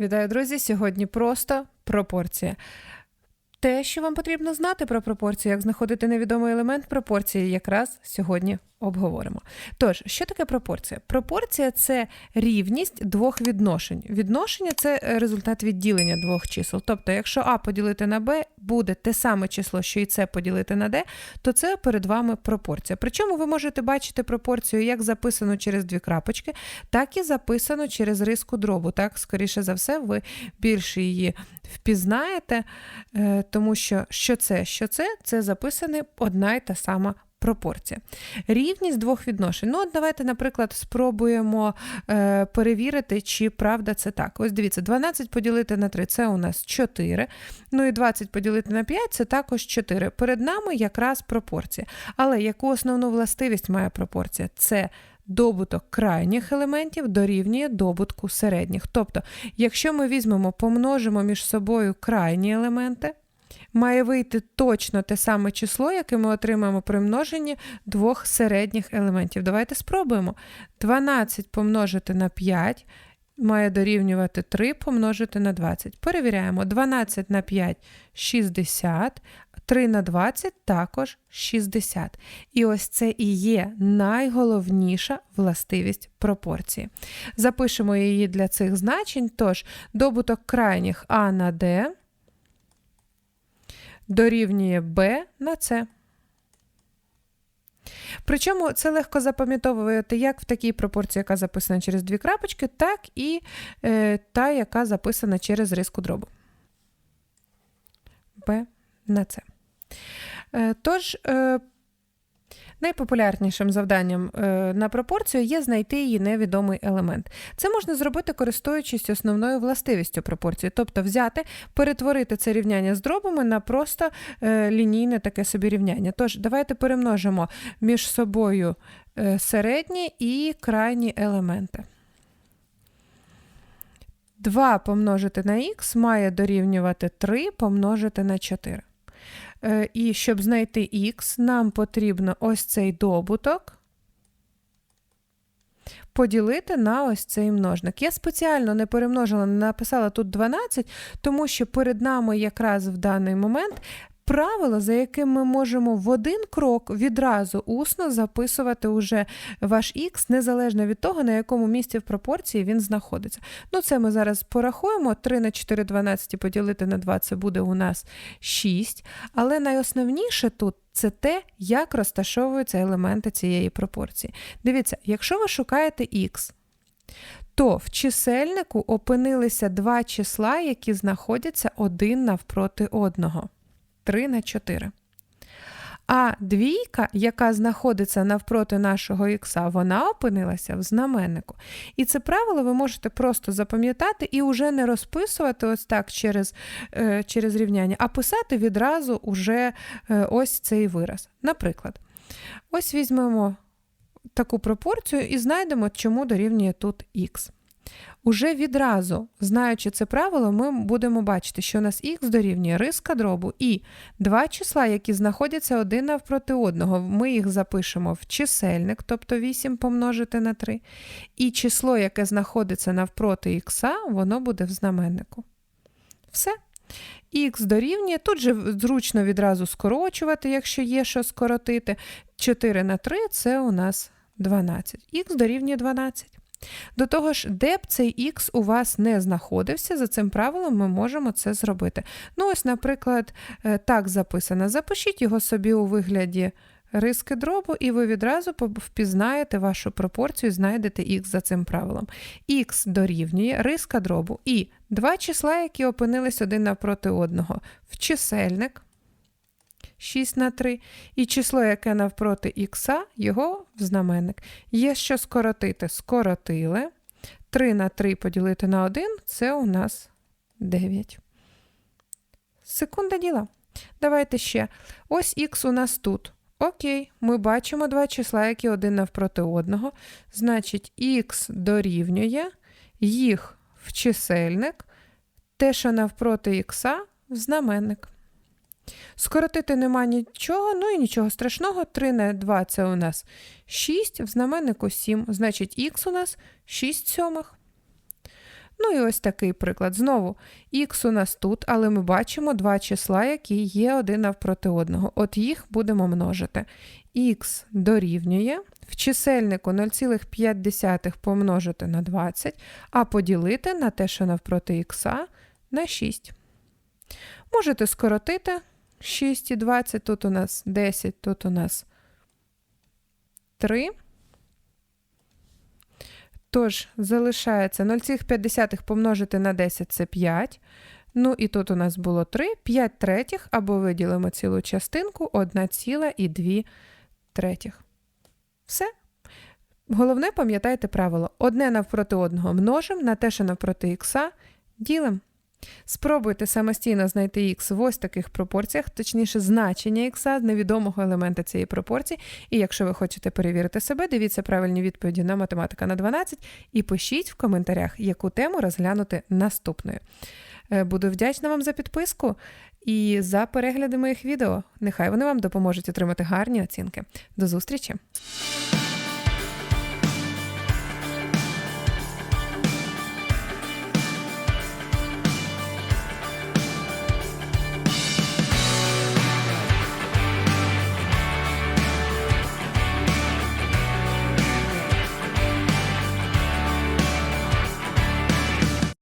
Вітаю, друзі! Сьогодні просто пропорція. Те, що вам потрібно знати про пропорцію, як знаходити невідомий елемент пропорції, якраз сьогодні обговоримо. Тож, що таке пропорція? Пропорція це рівність двох відношень. Відношення це е, результат відділення двох чисел. Тобто, якщо А поділити на Б буде те саме число, що і С поділити на Д, то це перед вами пропорція. Причому ви можете бачити пропорцію як записану через дві крапочки, так і записану через риску дробу. Так, скоріше за все, ви більше її впізнаєте, е, тому що що це, що це, це записана одна й та сама пропорція. Рівність двох відношень. Ну, от давайте, наприклад, спробуємо е, перевірити, чи правда це так. Ось дивіться, 12 поділити на 3 це у нас 4. Ну і 20 поділити на 5 це також 4. Перед нами якраз пропорція. Але яку основну властивість має пропорція? Це Добуток крайніх елементів дорівнює добутку середніх. Тобто, якщо ми візьмемо, помножимо між собою крайні елементи, має вийти точно те саме число, яке ми отримаємо при множенні двох середніх елементів. Давайте спробуємо. 12 помножити на 5 має дорівнювати 3 помножити на 20. Перевіряємо. 12 на 5 60, 3 на 20 також 60. І ось це і є найголовніша властивість пропорції. Запишемо її для цих значень. Тож, добуток крайніх А на Д дорівнює Б на С. Причому це легко запам'ятовувати як в такій пропорції, яка записана через дві крапочки, так і е, та, яка записана через риску дробу. b на С. Е, тож, е, найпопулярнішим завданням е, на пропорцію є знайти її невідомий елемент. Це можна зробити, користуючись основною властивістю пропорції, тобто взяти, перетворити це рівняння з дробами на просто лінійне таке собі рівняння. Тож, давайте перемножимо між собою середні і крайні елементи. 2 помножити на х має дорівнювати 3 помножити на 4. Е, і щоб знайти х, нам потрібно ось цей добуток поділити на ось цей множник. Я спеціально не перемножила, не написала тут 12, тому що перед нами якраз в даний момент правило, за яким ми можемо в один крок відразу усно записувати уже ваш х, незалежно від того, на якому місці в пропорції він знаходиться. Ну, це ми зараз порахуємо. 3 на 4 12 поділити на 2 це буде у нас 6. Але найосновніше тут. Це те, як розташовуються елементи цієї пропорції. Дивіться, якщо ви шукаєте х, то в чисельнику опинилися два числа, які знаходяться один навпроти одного. 3 на 4. А двійка, яка знаходиться навпроти нашого ікса, вона опинилася в знаменнику. І це правило ви можете просто запам'ятати і вже не розписувати ось так через е, через рівняння, а писати відразу уже е, ось цей вираз. Наприклад, ось візьмемо таку пропорцію і знайдемо, чому дорівнює тут х. Уже відразу, знаючи це правило, ми будемо бачити, що у нас х дорівнює риска дробу і два числа, які знаходяться один навпроти одного. Ми їх запишемо в чисельник, тобто 8 помножити на 3. І число, яке знаходиться навпроти х, воно буде в знаменнику. Все. Х дорівнює, тут же зручно відразу скорочувати, якщо є що скоротити. 4 на 3 це у нас 12. Х дорівнює 12. До того ж, де б цей Х у вас не знаходився, за цим правилом ми можемо це зробити. Ну, ось, наприклад, е, так записано. Запишіть його собі у вигляді риски дробу, і ви відразу впізнаєте вашу пропорцію, знайдете Х за цим правилом. Х дорівнює риска дробу і два числа, які опинились один навпроти одного, в чисельник. 6 на 3, і число, яке навпроти х, його в знаменник. Є що скоротити, скоротили. 3 на 3 поділити на 1 це у нас 9. Секунда діла. Давайте ще. Ось х у нас тут. Окей, ми бачимо два числа, які один навпроти одного. Значить, х дорівнює їх в чисельник, те, що навпроти х, в знаменник. Скоротити нема нічого, ну і нічого страшного. 3 на 2 це у нас 6, в знаменнику 7, значить х у нас 6 сьомих. Ну і ось такий приклад. Знову х у нас тут, але ми бачимо два числа, які є один навпроти одного. От їх будемо множити. х дорівнює в чисельнику 0,5 помножити на 20, а поділити на те, що навпроти х на 6. Можете скоротити 6 і 20, тут у нас 10, тут у нас 3. Тож, залишається 0,5 помножити на 10 це 5. Ну і тут у нас було 3, 5 третіх, або виділимо цілу частинку 1,2 третіх. Все. Головне, пам'ятайте правило: одне навпроти одного множимо на те, що навпроти х ділимо. Спробуйте самостійно знайти х в ось таких пропорціях, точніше, значення х невідомого елемента цієї пропорції. І якщо ви хочете перевірити себе, дивіться правильні відповіді на математика на 12 і пишіть в коментарях, яку тему розглянути наступною. Е, Буду вдячна вам за підписку і за перегляди моїх відео. Нехай вони вам допоможуть отримати гарні оцінки. До зустрічі!